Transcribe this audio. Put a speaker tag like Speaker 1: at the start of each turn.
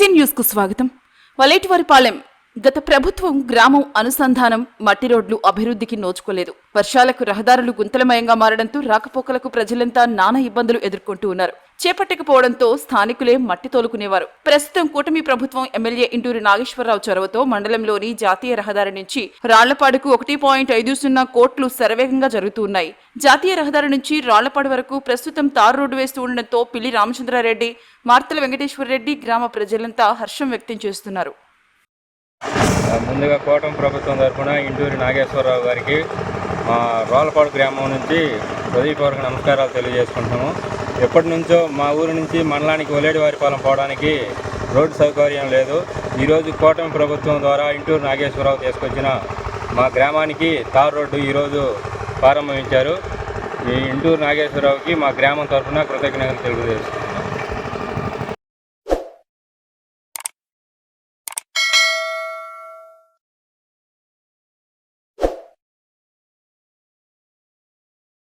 Speaker 1: SN న్యూస్కు స్వాగతం. వలేటివారిపాలెం గత ప్రభుత్వం గ్రామం అనుసంధానం మట్టి రోడ్లు అభివృద్ధికి నోచుకోలేదు. వర్షాలకు రహదారులు గుంతలమయంగా మారడంతో రాకపోకలకు ప్రజలంతా నానా ఇబ్బందులు ఎదుర్కొంటూ ఉన్నారు. చేపట్టకపోవడంతో స్థానికులే మట్టి తోలుకునేవారు. ప్రస్తుతం కూటమి ప్రభుత్వం ఎమ్మెల్యే ఇంటూరి నాగేశ్వరరావు చొరవతో మండలంలోని జాతీయ రహదారి నుంచి రాళ్ళపాడుకు ఒకటి పాయింట్ ఐదు సున్నా కోట్లు శరవేగంగా జరుగుతూ ఉన్నాయి. జాతీయ రహదారి నుంచి రాళ్ళపాడు వరకు ప్రస్తుతం తారు రోడ్డు వేస్తూ ఉండడంతో పిల్లి రామచంద్రారెడ్డి మార్తల వెంకటేశ్వరరెడ్డి గ్రామ ప్రజలంతా హర్షం వ్యక్తం చేస్తున్నారు.
Speaker 2: ముందుగా కోటం ప్రభుత్వం తరఫున ఇంటూరి నాగేశ్వరరావు గారికి మా రోలపాడు గ్రామం నుంచి హృదయపూర్వక నమస్కారాలు తెలియజేసుకుంటున్నాము. ఎప్పటి నుంచో మా ఊరు నుంచి మండలానికి ఒలేడివారిపాలెం పోవడానికి రోడ్డు సౌకర్యం లేదు. ఈరోజు కూటమి ప్రభుత్వం ద్వారా ఇంటూరు నాగేశ్వరరావు తీసుకొచ్చిన మా గ్రామానికి తార్ రోడ్డు ఈరోజు ప్రారంభించారు ఈ ఇంటూరు నాగేశ్వరరావుకి మా గ్రామం తరఫున కృతజ్ఞతలు తెలియజేస్తున్నాం